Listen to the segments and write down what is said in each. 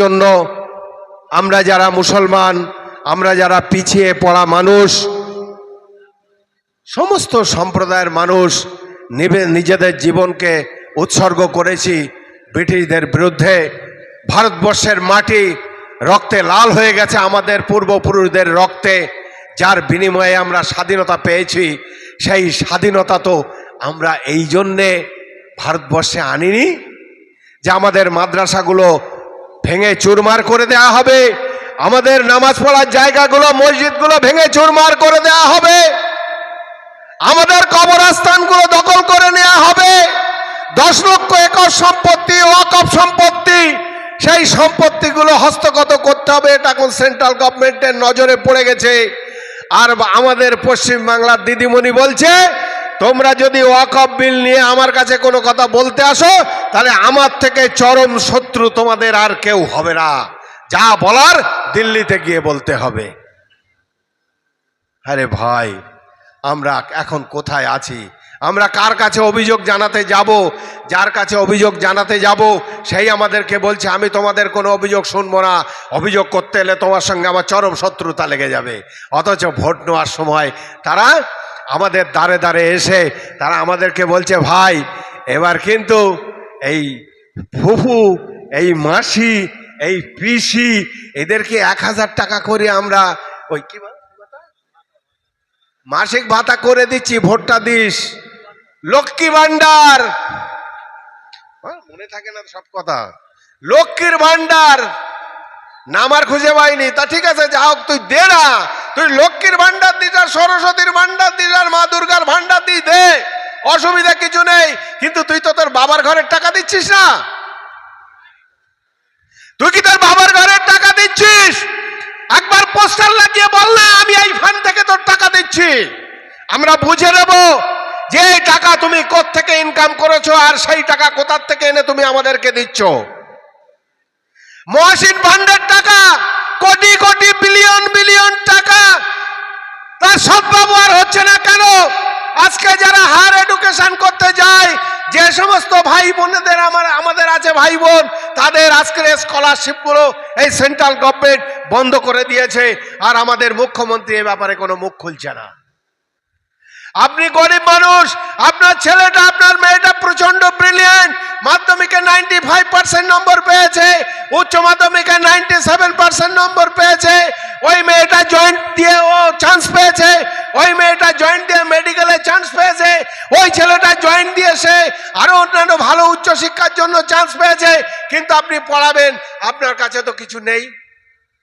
জন্য আমরা যারা মুসলমান, আমরা যারা পিছিয়ে পড়া মানুষ, সমস্ত সম্প্রদায়ের মানুষ নিজেদের জীবনকে উৎসর্গ করেছি ব্রিটিশদের বিরুদ্ধে। ভারতবর্ষের মাটি রক্তে লাল হয়ে গেছে আমাদের পূর্বপুরুষদের রক্তে, যার বিনিময়ে আমরা স্বাধীনতা পেয়েছি। সেই স্বাধীনতা তো আমরা এই জন্যে ভারতবর্ষে আনিনি যে আমাদের মাদ্রাসাগুলো ভেঙে চুরমার করে দেয়া হবে। আমাদের নামাজ পড়ার জায়গাগুলো, মসজিদগুলো ভেঙে চুরমার করে দেয়া হবে। আমাদের কবরস্থানগুলো দখল করে নেওয়া হবে। দশ লক্ষ একর সম্পত্তি, ওয়াকফ সম্পত্তি, সেই সম্পত্তিগুলো হস্তগত করতে হবে। এটা এখন সেন্ট্রাল গভর্নমেন্টের নজরে পড়ে গেছে। আর আমাদের পশ্চিম বাংলার দিদিমণি বলছে তোমরা যদি ওয়াকফ বিল নিয়ে আমার কাছে কোনো কথা বলতে আসো, তাহলে আমার থেকে চরম শত্রু তোমাদের আর কেউ হবে না। যা বলার দিল্লিতে গিয়ে বলতে হবে। আরে ভাই, আমরা এখন কোথায় আছি? আমরা কার কাছে অভিযোগ জানাতে যাব? যার কাছে অভিযোগ জানাতে যাব, সেই আমাদেরকে বলছে, আমি তোমাদের কোনো অভিযোগ শুনব না। অভিযোগ করতে এলে তোমার সঙ্গে আমার চরম শত্রুতা লেগে যাবে। অথচ ভোট নেওয়ার সময় তারা আমাদের দ্বারে দ্বারে এসে তারা আমাদেরকে বলছে, ভাই, এবার কিন্তু এই ফুফু, এই মাসি, এই পিসি, এদেরকে এক হাজার টাকা করে আমরা ওই কি মাসিক ভাতা করে দিচ্ছি, ভোটটা দিস। লক্ষ্মী ভান্ডার মনে থাকে না সব কথা। লক্ষ্মীর ভান্ডার নামার খুঁজে পাইনি। তা ঠিক আছে, যা হোক, তুই দে না। তুই লক্ষ্মীর ভান্ডার দিস আর সরস্বতীর ভান্ডার দিস আর মা দুর্গার ভান্ডার দিস, দে। অসুবিধা কিছু নেই। কিন্তু তুই তো তোর বাবার ঘরের টাকা দিচ্ছিস না। তুই কি তোর বাবার ঘরের টাকা দিচ্ছিস? একবার পোস্টার লাগিয়ে বল না, আমি এই ফান্ড থেকে তোর টাকা দিচ্ছি। আমরা বুঝে নেব যে টাকা তুমি কোথ থেকে ইনকাম করেছ আর সেই টাকা কোথার থেকে এনে তুমি আমাদেরকে দিচ্ছ। মহাসিন ফান্ডের টাকা কোটি কোটি বিলিয়ন বিলিয়ন টাকা তার সব ব্যবহার হচ্ছে না কেন? আজকে যারা হার এডুকেশন করতে যায়, যে সমস্ত ভাই বোনদের আমার আমাদের আছে ভাই বোন, তাদের আজকের স্কলারশিপগুলো এই সেন্ট্রাল গভর্নমেন্ট বন্ধ করে দিয়েছে। আর আমাদের মুখ্যমন্ত্রী এ ব্যাপারে কোনো মুখ খুলছে না। আপনি গরিব মানুষ, আপনার ছেলেটা, আপনার মেয়েটা প্রচণ্ড ব্রিলিয়েন্ট মাধ্যমিকে নাইনটি ফাইভ পার্সেন্ট নম্বর পেয়েছে, উচ্চ মাধ্যমিকে নাইনটি সেভেন পার্সেন্ট নম্বর পেয়েছে, ওই মেয়েটা জয়েন্ট দিয়ে ও চান্স পেয়েছে, ওই মেয়েটা জয়েন্ট দিয়ে মেডিকেলে চান্স পেয়েছে, ওই ছেলেটা জয়েন্ট দিয়ে সে আরও অন্যান্য ভালো উচ্চশিক্ষার জন্য চান্স পেয়েছে, কিন্তু আপনি পড়াবেন, আপনার কাছে তো কিছু নেই।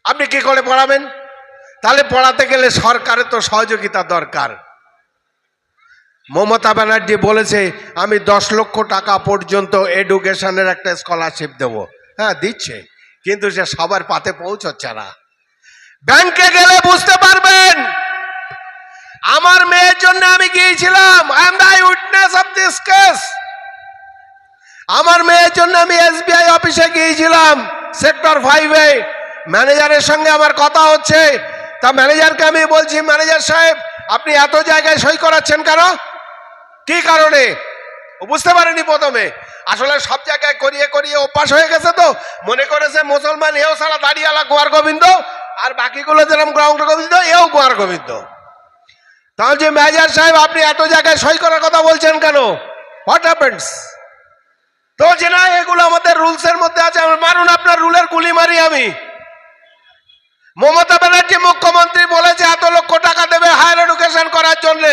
আপনি কি করে পড়াবেন? তাহলে পড়াতে গেলে সরকারের তো সহযোগিতা দরকার। মমতা ব্যানার্জি বলেছে, আমি দশ লক্ষ টাকা পর্যন্ত এডুকেশনের একটা স্কলারশিপ দেব। হ্যাঁ দিচ্ছে, কিন্তু সে সবার পাতে পৌঁছচ্ছে না। ব্যাংকে গেলে বুঝতে পারবেন, আমার মেয়ের জন্য আমি গিয়েছিলাম I am the witness of this case আমার মেয়ের জন্য আমি এসবিআই অফিসে গিয়েছিলাম, সেক্টর ফাইভে ম্যানেজারের সঙ্গে আমার কথা হচ্ছে, তা ম্যানেজারকে আমি বলছি, ম্যানেজার সাহেব, আপনি এত জায়গায় সই করাচ্ছেন কেন? কি কারণে? বুঝতে পারেনি প্রথমে। আসলে সব জায়গায় করিয়ে করিয়ে অভ্যাস হয়ে গেছে তো। মনে করেছে মুসলমান এও সারা দাঁড়িয়ালা গোয়ার গোবিন্দ, আর বাকিগুলো যেরকম গ্রাউন্ড গোবিন্দ, এও গোয়ার গোবিন্দ। তাহলে যে ম্যানেজার সাহেব, আপনি এত জায়গায় সই করার কথা বলছেন কেন? হোয়াট হ্যাপেন্স তো যে না, এগুলো আমাদের রুলস এর মধ্যে আছে। মারুন আপনার রুলের গুলি মারি আমি। মমতা ব্যানার্জি মুখ্যমন্ত্রী বলেছে এত লক্ষ টাকা দেবে হায়ার এডুকেশন করার জন্য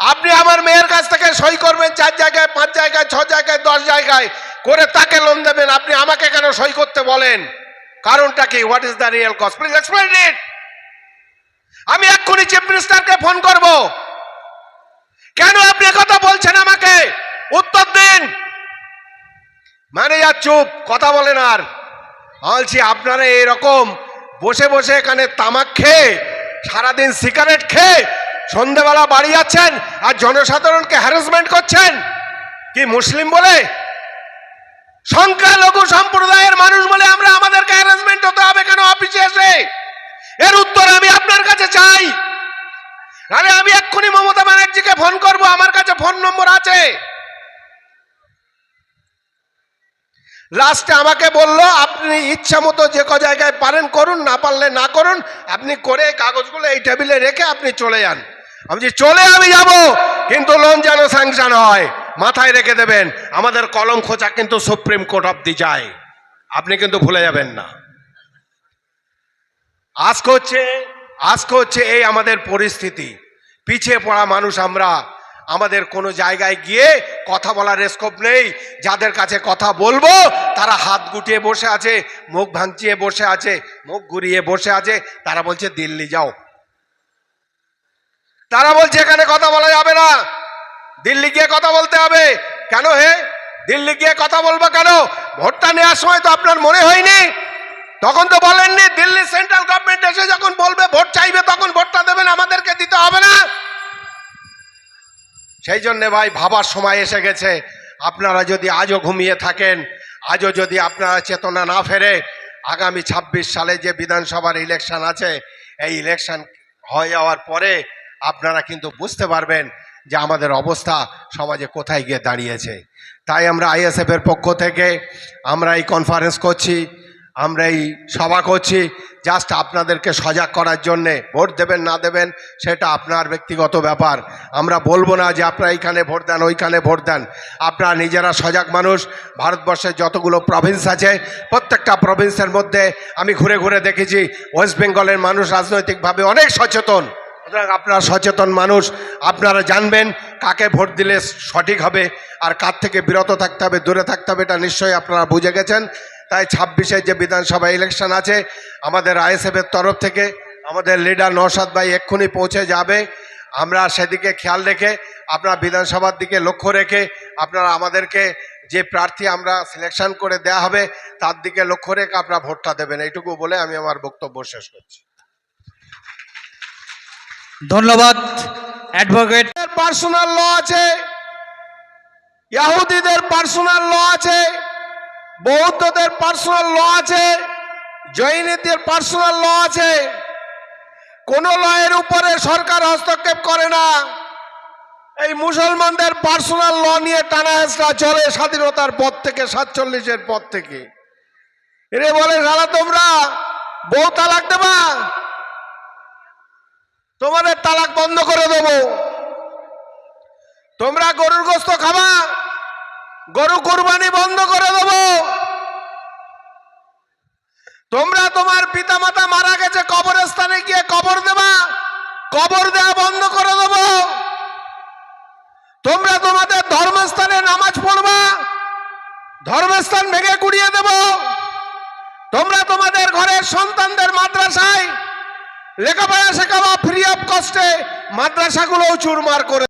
আপনি আমার মেয়ের কাছ থেকে সই করবেন চার জায়গায়, পাঁচ জায়গায়, ছ জায়গায়, দশ জায়গায় করে তাকে লোন দেবেন। আপনি আমাকে কেন সই করতে বলেন? কারণটা কি? What is the real cost please explain it আমি এক্ষুনি চিফ মিনিস্টারকে ফোন করব। কেন আপনি কথা বলছেন আমাকে? উত্তর দিন! ম্যানেজার চুপ, কথা বলেন আর। বলছি, আপনারা এরকম বসে বসে এখানে তামাক খেয়ে, সারাদিন সিগারেট খেয়ে সন্ধেবেলা বাড়ি যাচ্ছেন আর জনসাধারণকে হ্যারাসমেন্ট করছেন। কি মুসলিম বলে? সংখ্যালঘু সম্প্রদায়ের মানুষ বলে আমরা আমাদেরকে হ্যারাসমেন্ট হতে হবে কেন অফিসে এসে? এর উত্তর আমি আপনার কাছে চাই। আরে আমি এক্ষুনি মমতা ব্যানার্জিকে ফোন করব, আমার কাছে ফোন নম্বর আছে। লাস্টে আমাকে বলল, আপনি ইচ্ছা মতো যে ক জায়গায় পারেন, করুন, না পারলে না করুন। আপনি করে কাগজগুলো এই টেবিলে রেখে আপনি চলে যান। আমি যে চলে আমি যাব, কিন্তু লোন যেন স্যাংশন হয়, মাথায় রেখে দেবেন, আমাদের কলম খোঁচা কিন্তু সুপ্রিম কোর্ট অব্দি যায়। আপনি কিন্তু ভুলে যাবেন না। আজকে হচ্ছে আজকে হচ্ছে এই আমাদের পরিস্থিতি। পিছিয়ে পড়া মানুষ আমরা, আমাদের কোনো জায়গায় গিয়ে কথা বলার স্কোপ নেই। যাদের কাছে কথা বলব, তারা হাত গুটিয়ে বসে আছে, মুখ ভাঙচিয়ে বসে আছে, মুখ ঘুরিয়ে বসে আছে, তারা বলছে দিল্লি যাও। তারা বলছে এখানে কথা বলা যাবে না। দিল্লি গিয়ে কথা বলতে হবে। কেন হে? দিল্লি গিয়ে কথা বলব কেন? ভোটটা নেওয়ার সময় তো আপনার মনে হয়নি। তখন তো বলেননি, দিল্লি সেন্ট্রাল গভর্নমেন্ট এসে যখন বলবে ভোট চাইবে, তখন ভোটটা দেবেন, আমাদেরকে দিতে হবে না। সেই জন্য ভাই, ভাবার সময় এসে গেছে। আপনারা যদি আজও ঘুমিয়ে থাকেন, আজও যদি আপনারা চেতনা না ফেরে, আগামী ২৬ সালে যে বিধানসভার ইলেকশন আছে, এই ইলেকশন হয়ে যাওয়ার পরে আপনারা কিন্তু বুঝতে পারবেন যে আমাদের অবস্থা সমাজে কোথায় গিয়ে দাঁড়িয়েছে। তাই আমরা আইএসএফ এর পক্ষ থেকে আমরা এই কনফারেন্স করছি, আমরা এই সভা করছি জাস্ট আপনাদেরকে সজাগ করার জন্যে, ভোট দেবেন না দেবেন সেটা আপনার ব্যক্তিগত ব্যাপার। আমরা বলব না যে আপনারা এইখানে ভোট দেন, ওইখানে ভোট দেন। আপনারা নিজেরা সজাগ মানুষ, ভারতবর্ষের যতগুলো প্রভিন্স আছে, প্রত্যেকটা প্রভিন্সের মধ্যে আমি ঘুরে ঘুরে দেখেছি ওয়েস্ট বেঙ্গলের মানুষ রাজনৈতিকভাবে অনেক সচেতন। সুতরাং আপনারা সচেতন মানুষ, আপনারা জানবেন কাকে ভোট দিলে সঠিক হবে আর কার থেকে বিরত থাকতে হবে, দূরে থাকতে হবে, এটা নিশ্চয়ই আপনারা বুঝে গেছেন। তাই ছাব্বিশে যে বিধানসভা ইলেকশন আছে, আমাদের আইএসএফের তরফ থেকে আমাদের লিডার নৌসাদ ভাই এক্ষুনি পৌঁছে যাবে। আমরা সেদিকে খেয়াল রেখে, আপনারা বিধানসভার দিকে লক্ষ্য রেখে, আপনারা আমাদেরকে যে প্রার্থী আমরা সিলেকশন করে দেয়া হবে, তার দিকে লক্ষ্য রেখে আপনারা ভোটটা দেবেন। এইটুকু বলে আমি আমার বক্তব্য শেষ করছি। ধন্যবাদ অ্যাডভোকেট পার্সোনাল ল আছে, ইয়াহুদিদের পার্সোনাল ল আছে, বৌদ্ধদের পার্সোনাল ল আছে, জৈনীদের পার্সোনাল ল আছে। কোন লয়ের উপরে সরকার হস্তক্ষেপ করে না। এই মুসলমানদের পার্সোনাল ল নিয়ে টানা হেসরা চলে স্বাধীনতার পর থেকে, সাতচল্লিশের পর থেকে। এরে বলে সারা তোমরা বউ তালাক দেবা? তোমাদের তালাক বন্ধ করে দেবো। তোমরা গরুর গোস্ত খাবা, গরু কুরবানি বন্ধ করে দেব। তোমরা তোমার পিতা মাতা মারা গেছে, কবরস্থানে গিয়ে কবর দেবা, কবর দেওয়া বন্ধ করে দেব। তোমরা তোমাদের ধর্মস্থানে নামাজ পড়বা, ধর্মস্থান ভেঙে কুড়িয়ে দেব। তোমরা তোমাদের ঘরের সন্তানদের মাদ্রাসায় লেখাপড়া শেখাবা ফ্রি অফ কস্টে মাদ্রাসাগুলোও চুরমার করে